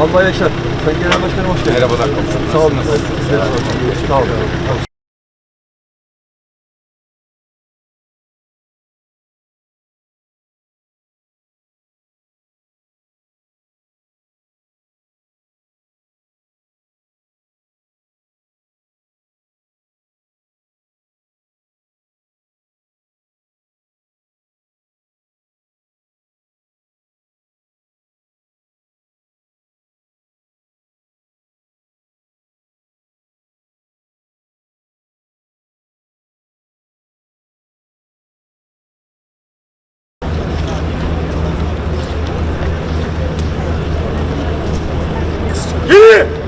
Allah yaşar. Sayın Genel Başkanım hoş geldiniz. Merhabalar komutanım. Sağ olun. Sağ olun. Sağ olun. 一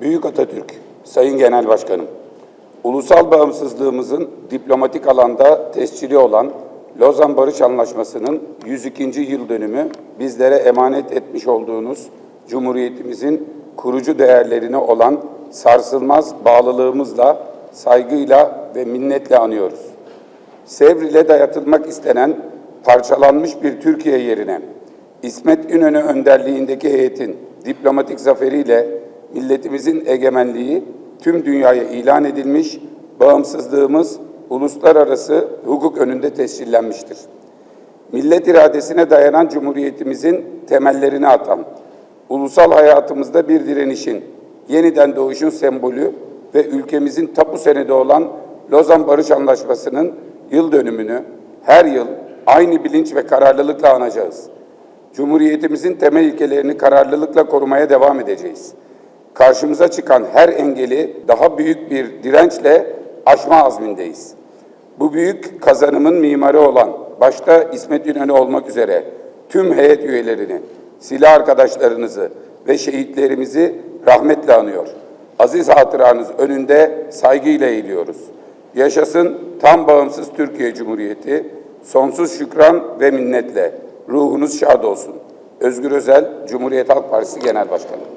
Büyük Atatürk, Sayın Genel Başkanım, ulusal bağımsızlığımızın diplomatik alanda tescili olan Lozan Barış Anlaşması'nın 102. yıl dönümü bizlere emanet etmiş olduğunuz Cumhuriyetimizin kurucu değerlerine olan sarsılmaz bağlılığımızla, saygıyla ve minnetle anıyoruz. Sevr dayatılmak istenen parçalanmış bir Türkiye yerine İsmet İnönü önderliğindeki heyetin diplomatik zaferiyle milletimizin egemenliği tüm dünyaya ilan edilmiş, bağımsızlığımız uluslararası hukuk önünde tescillenmiştir. Millet iradesine dayanan cumhuriyetimizin temellerini atan, ulusal hayatımızda bir direnişin, yeniden doğuşun sembolü ve ülkemizin tapu senedi olan Lozan Barış Anlaşması'nın yıl dönümünü her yıl aynı bilinç ve kararlılıkla anacağız. Cumhuriyetimizin temel ilkelerini kararlılıkla korumaya devam edeceğiz. Karşımıza çıkan her engeli daha büyük bir dirençle aşma azmindeyiz. Bu büyük kazanımın mimarı olan başta İsmet İnönü olmak üzere tüm heyet üyelerini, silah arkadaşlarınızı ve şehitlerimizi rahmetle anıyor. Aziz hatıranız önünde saygıyla eğiliyoruz. Yaşasın tam bağımsız Türkiye Cumhuriyeti, sonsuz şükran ve minnetle ruhunuz şad olsun. Özgür Özel, Cumhuriyet Halk Partisi Genel Başkanı.